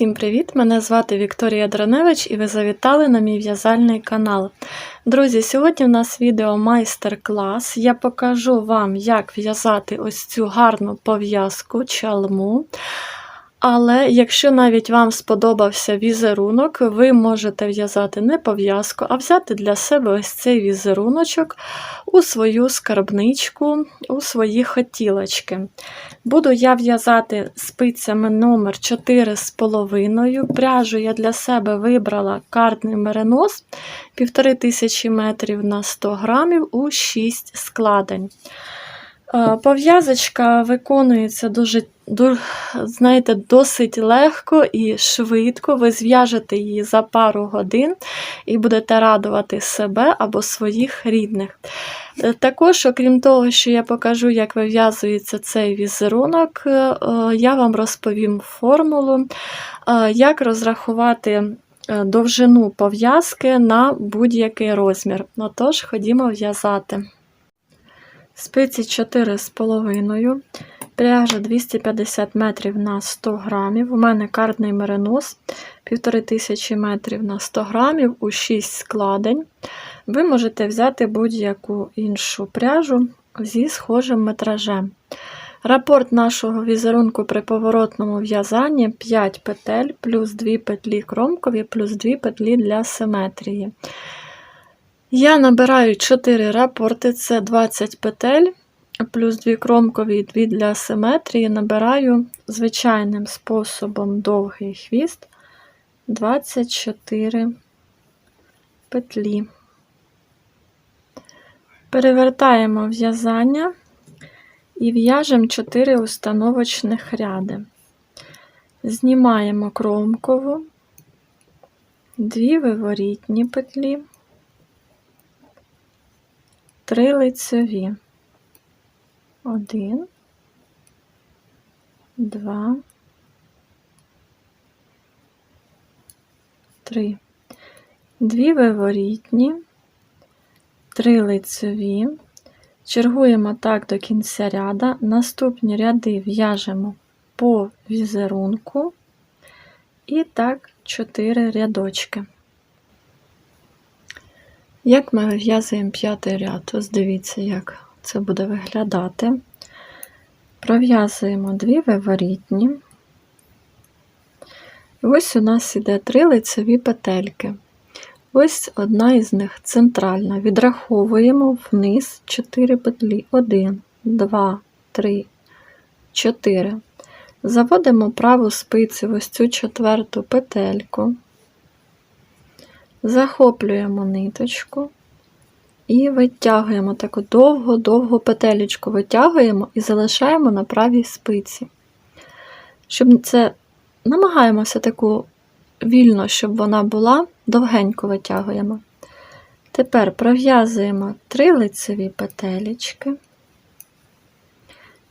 Всім привіт! Мене звати Вікторія Драневич і ви завітали на мій в'язальний канал. Друзі, сьогодні у нас відео майстер-клас. Я покажу вам, як в'язати ось цю гарну пов'язку чалму. Але якщо навіть вам сподобався візерунок, ви можете в'язати не пов'язку, а взяти для себе ось цей візеруночок у свою скарбничку, у свої хотілочки. Буду я в'язати спицями номер 4,5. Пряжу я для себе вибрала картний меринос 1500 метрів на 100 грамів у 6 складень. Е, Пов'язочка виконується дуже, ду- знаєте, досить легко і швидко. Ви зв'яжете її за пару годин і будете радувати себе або своїх рідних. Е, Також, окрім того, що я покажу, як вив'язується цей візерунок, е, я вам розповім формулу, як розрахувати довжину пов'язки на будь-який розмір. Отож, ходімо в'язати. Спиці 4,5, пряжа 250 метрів на 100 грамів. У мене картний меринос 1500 метрів на 100 грамів у 6 складень. Ви можете взяти будь-яку іншу пряжу зі схожим метражем. Рапорт нашого візерунку при поворотному в'язанні 5 петель, плюс 2 петлі кромкові, плюс 2 петлі для симетрії. Я набираю 4 рапорти, це 20 петель, плюс 2 кромкові і 2 для симетрії. Набираю звичайним способом довгий хвіст 24 петлі. Перевертаємо в'язання і в'яжемо 4 установочних ряди. Знімаємо кромкову, 2 виворітні петлі. Три лицеві. Один, два, три. Дві виворітні, три лицеві. Чергуємо так до кінця ряда. Наступні ряди в'яжемо по візерунку і так 4 рядочки. Як ми вив'язуємо п'ятий ряд, ось дивіться, як це буде виглядати. Пров'язуємо дві виворітні. Ось у нас іде три лицеві петельки. Ось одна із них центральна. Відраховуємо вниз 4 петлі. 1, 2, 3, 4. Заводимо праву спицю в ось цю четверту петельку. Захоплюємо ниточку і витягуємо таку довго-довго петелечку витягуємо і залишаємо на правій спиці. Щоб це намагаємося таку вільно, щоб вона була, довгенько витягуємо. Тепер пров'язуємо три лицеві петелечки.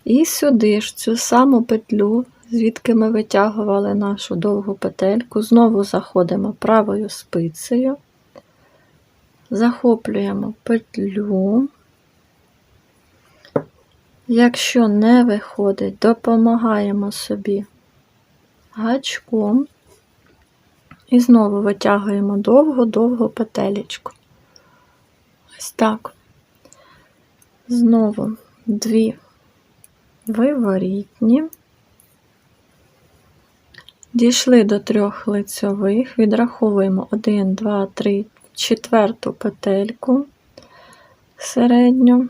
І сюди ж цю саму петлю, звідки ми витягували нашу довгу петельку, знову заходимо правою спицею, захоплюємо петлю. Якщо не виходить, допомагаємо собі гачком і знову витягуємо довго-довго петелечку. Ось так. Знову дві виворітні. Дійшли до трьох лицьових, відраховуємо 1, 2, 3, четверту петельку середню,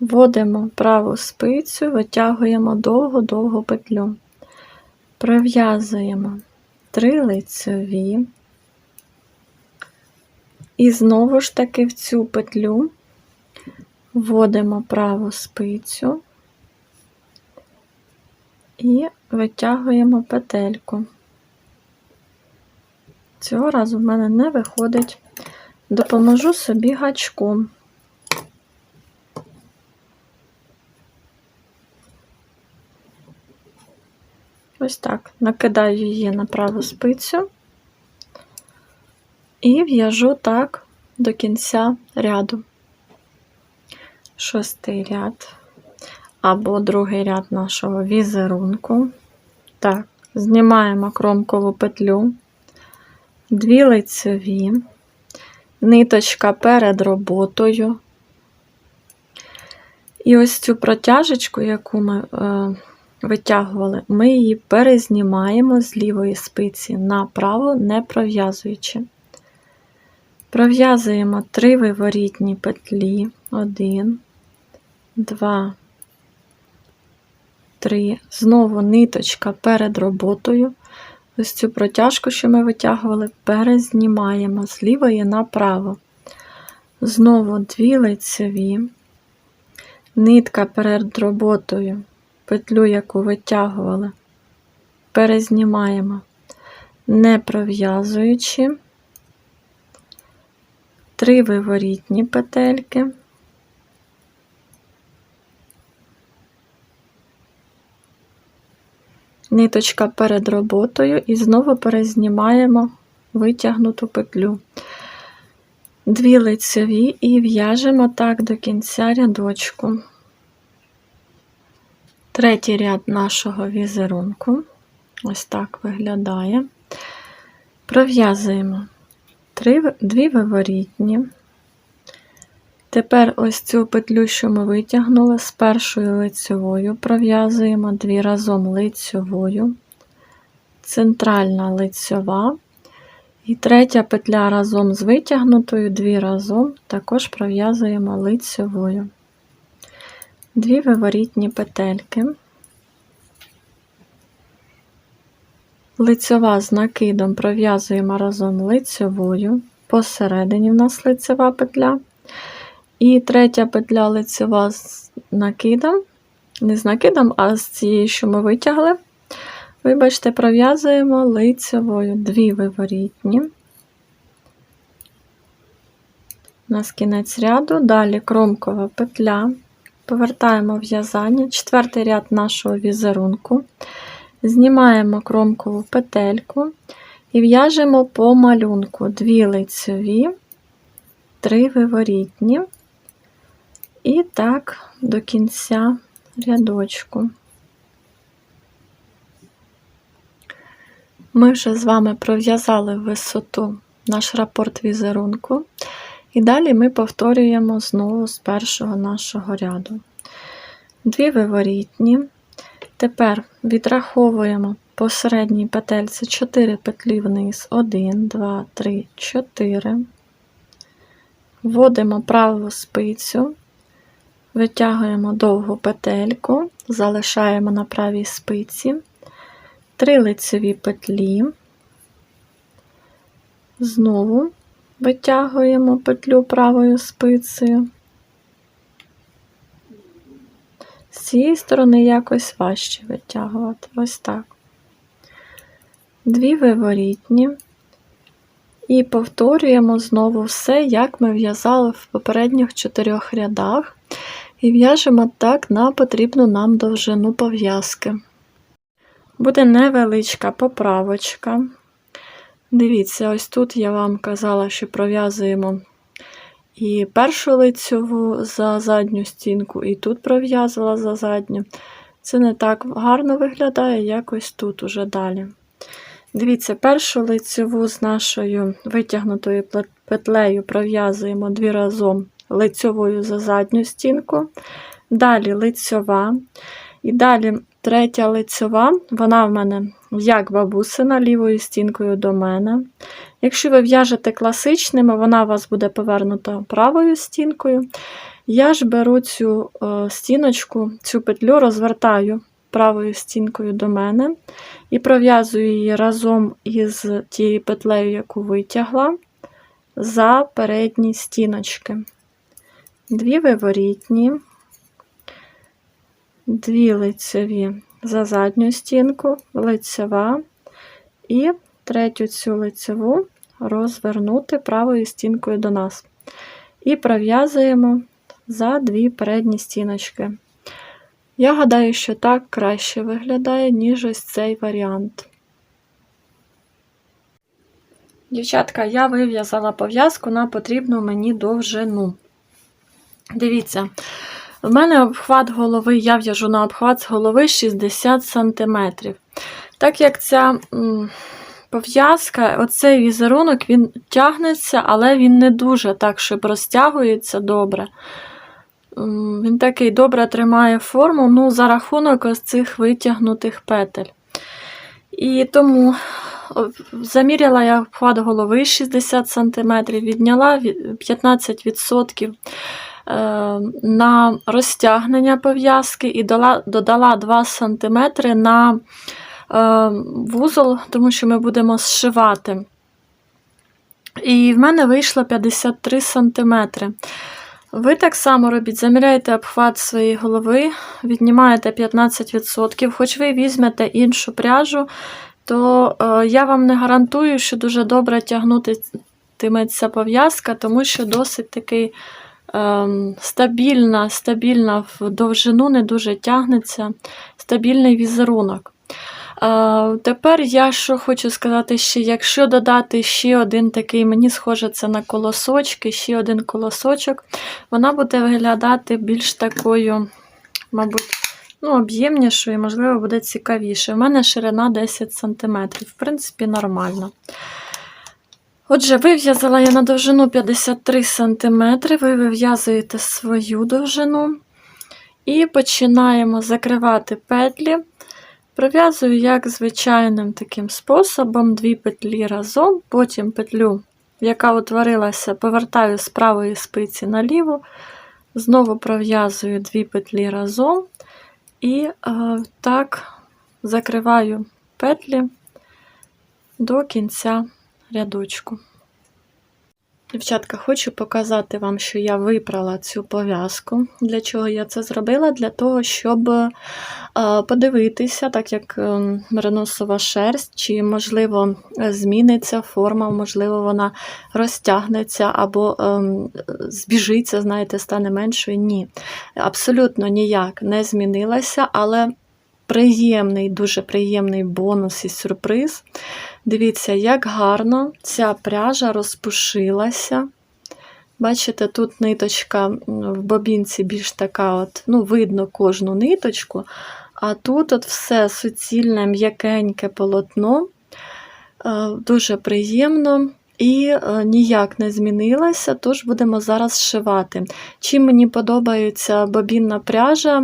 вводимо праву спицю, витягуємо довго-довго петлю, пров'язуємо 3 лицьові, і знову ж таки в цю петлю вводимо праву спицю і витягуємо петельку. Цього разу в мене не виходить. Допоможу собі гачком. Ось так, накидаю її на праву спицю і в'яжу так до кінця ряду. Шостий ряд або другий ряд нашого візерунку. Так, знімаємо кромкову петлю, дві лицеві, ниточка перед роботою. І ось цю протяжечку, яку ми е, витягували, ми її перезнімаємо з лівої спиці направо, не пров'язуючи. Пров'язуємо три виворітні петлі. Один, два, три. Знову ниточка перед роботою. Ось цю протяжку, що ми витягували, перезнімаємо з лівої направо. Знову дві лицеві, нитка перед роботою, петлю, яку витягували, перезнімаємо, не пров'язуючи, три виворітні петельки. Ниточка перед роботою і знову перезнімаємо витягнуту петлю. Дві лицеві і в'яжемо так до кінця рядочку. Третій ряд нашого візерунку. Ось так виглядає. Пров'язуємо три, дві виворітні. Тепер ось цю петлю, що ми витягнули, з першою лицевою пров'язуємо дві разом лицевою, центральна лицьова, і третя петля разом з витягнутою, дві разом також пров'язуємо лицевою. Дві виворітні петельки, лицьова з накидом пров'язуємо разом лицевою, посередині в нас лицева петля. І третя петля лицева з накидом, не з накидом, а з цією, що ми витягли. Вибачте, пров'язуємо лицевою дві виворітні. У нас кінець ряду, далі кромкова петля. Повертаємо в'язання, четвертий ряд нашого візерунку. Знімаємо кромкову петельку і в'яжемо по малюнку дві лицеві, три виворітні. І так до кінця рядочку. Ми вже з вами пров'язали висоту наш рапорт візерунку, і далі ми повторюємо знову з першого нашого ряду. Дві виворітні. Тепер відраховуємо по середній петельці 4 петлі вниз, 1, 2, 3, 4. Вводимо праву спицю. Витягуємо довгу петельку, залишаємо на правій спиці, три лицеві петлі, знову витягуємо петлю правою спицею. З цієї сторони якось важче витягувати, ось так. Дві виворітні. І повторюємо знову все, як ми в'язали в попередніх чотирьох рядах і в'яжемо так на потрібну нам довжину пов'язки. Буде невеличка поправочка. Дивіться, ось тут я вам казала, що пров'язуємо і першу лицьову за задню стінку, і тут пров'язала за задню. Це не так гарно виглядає, як ось тут уже далі. Дивіться, першу лицьову з нашою витягнутою петлею пров'язуємо дві разом лицьовою за задню стінку, далі лицьова. І далі третя лицьова, вона в мене як бабусина, лівою стінкою до мене. Якщо ви в'яжете класичними, вона у вас буде повернута правою стінкою. Я ж беру цю е, стіночку, цю петлю розвертаю правою стінкою до мене і пров'язую її разом із тією петлею, яку витягла, за передні стіночки дві виворітні, дві лицеві за задню стінку, лицева, і третю цю лицеву розвернути правою стінкою до нас. І пров'язуємо за дві передні стіночки. Я гадаю, що так краще виглядає, ніж ось цей варіант. Дівчатка, я вив'язала пов'язку на потрібну мені довжину. Дивіться, в мене обхват голови, я в'яжу на обхват з голови 60 см. Так як ця пов'язка, оцей візерунок, він тягнеться, але він не дуже так, щоб розтягується добре. Він такий добре тримає форму, ну, за рахунок ось цих витягнутих петель. І тому заміряла я обхват голови 60 см, відняла 15% е, на розтягнення пов'язки і додала 2 см на е, вузол, тому що ми будемо зшивати. І в мене вийшло 53 см. Ви так само робіть, заміряєте обхват своєї голови, віднімаєте 15%, хоч ви візьмете іншу пряжу, то е, я вам не гарантую, що дуже добре тягнутиметься пов'язка, тому що досить такий стабільна, стабільна в довжину, не дуже тягнеться, стабільний візерунок. Е, тепер я що хочу сказати ще, якщо додати ще один такий, мені схоже, це на колосочки, ще один колосочок, вона буде виглядати більш такою, мабуть, ну, об'ємнішою, і, можливо, буде цікавіше. У мене ширина 10 см, в принципі, нормально. Отже, вив'язала я на довжину 53 см, ви вив'язуєте свою довжину. І починаємо закривати петлі. Пров'язую як звичайним таким способом, дві петлі разом, потім петлю, яка утворилася, повертаю з правої спиці на ліву, знову пров'язую дві петлі разом. І е, так закриваю петлі до кінця рядочку. Дівчатка, хочу показати вам, що я випрала цю пов'язку. Для чого я це зробила? Для того, щоб е, подивитися, так як е, мериносова шерсть, чи, можливо, зміниться форма, можливо, вона розтягнеться або ем, збіжиться, знаєте, стане меншою. Ні. Абсолютно ніяк не змінилася, але приємний, дуже приємний бонус і сюрприз. Дивіться, як гарно ця пряжа розпушилася. Бачите, тут ниточка в бобінці більш така, от, ну, видно кожну ниточку, а тут от все суцільне, м'якеньке полотно, Е, дуже приємно і е, ніяк не змінилася, тож будемо зараз зшивати. Чим мені подобається бобінна пряжа,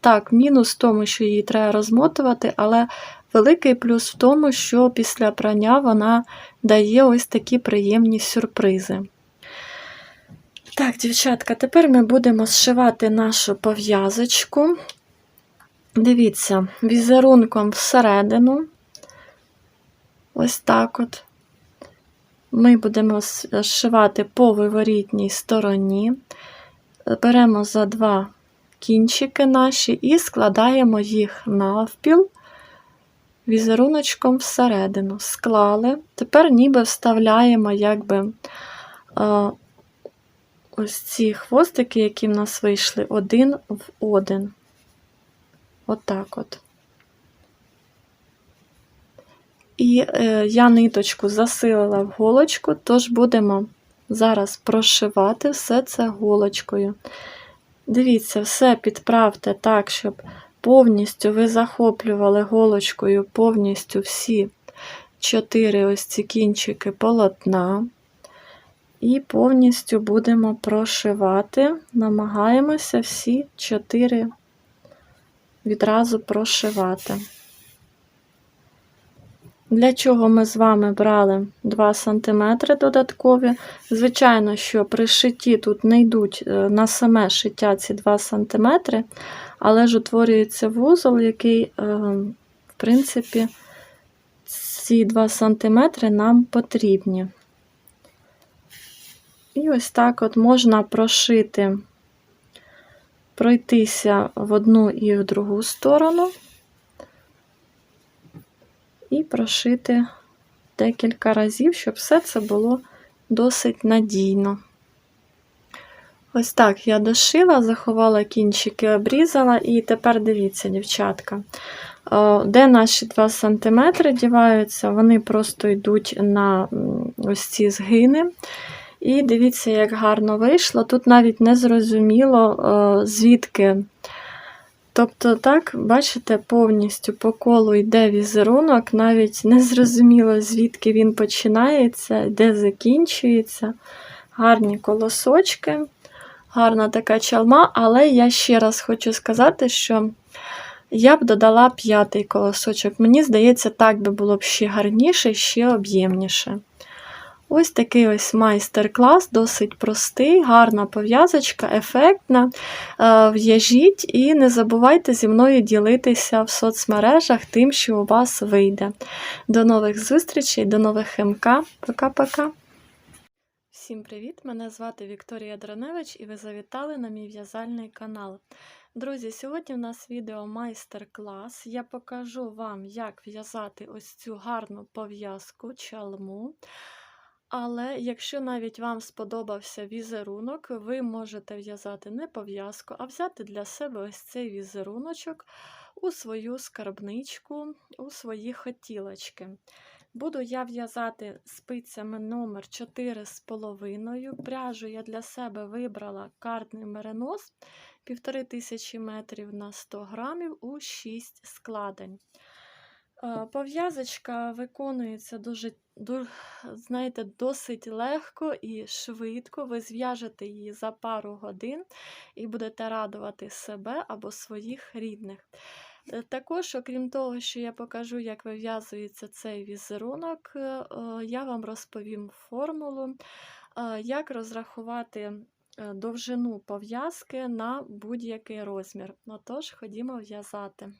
так, мінус в тому, що її треба розмотувати, але великий плюс в тому, що після прання вона дає ось такі приємні сюрпризи. Так, дівчатка, тепер ми будемо зшивати нашу пов'язочку. Дивіться, візерунком всередину. Ось так от. Ми будемо зшивати по виворітній стороні. Беремо за два кінчики наші і складаємо їх навпіл візеруночком всередину. Склали. Тепер ніби вставляємо якби е, ось ці хвостики, які в нас вийшли, один в один. Отак от. І е, я ниточку засилила в голочку, тож будемо зараз прошивати все це голочкою. Дивіться, все підправте так, щоб повністю ви захоплювали голочкою повністю всі чотири ось ці кінчики полотна. І повністю будемо прошивати, намагаємося всі чотири відразу прошивати. Для чого ми з вами брали 2 см додаткові. Звичайно, що при шитті тут не йдуть е, на саме шиття ці 2 см, але ж утворюється вузол, який, е, в принципі, ці 2 см нам потрібні. І ось так от можна прошити, пройтися в одну і в другу сторону і прошити декілька разів, щоб все це було досить надійно. Ось так я дошила, заховала кінчики, обрізала, і тепер дивіться, дівчатка, де наші 2 см діваються, вони просто йдуть на ось ці згини. І дивіться, як гарно вийшло. Тут навіть не зрозуміло, звідки Тобто, так, бачите, повністю по колу йде візерунок, навіть не зрозуміло, звідки він починається, де закінчується. Гарні колосочки, гарна така чалма, але я ще раз хочу сказати, що я б додала п'ятий колосочок. Мені здається, так би було б ще гарніше, ще об'ємніше. Ось такий ось майстер-клас, досить простий, гарна пов'язочка, ефектна. Е, В'яжіть і не забувайте зі мною ділитися в соцмережах тим, що у вас вийде. До нових зустрічей, до нових МК. Пока-пока. Всім привіт! Мене звати Вікторія Драневич і ви завітали на мій в'язальний канал. Друзі, сьогодні у нас відео майстер-клас. Я покажу вам, як в'язати ось цю гарну пов'язку чалму. Але якщо навіть вам сподобався візерунок, ви можете в'язати не пов'язку, а взяти для себе ось цей візеруночок у свою скарбничку, у свої хотілочки. Буду я в'язати спицями номер 4,5. Пряжу я для себе вибрала картний меринос 1500 метрів на 100 грамів у 6 складень. Е, Пов'язочка виконується дуже, ду- знаєте, досить легко і швидко. Ви зв'яжете її за пару годин і будете радувати себе або своїх рідних. Е, Також, окрім того, що я покажу, як вив'язується цей візерунок, е, я вам розповім формулу, як розрахувати довжину пов'язки на будь-який розмір. Отож, ходімо в'язати.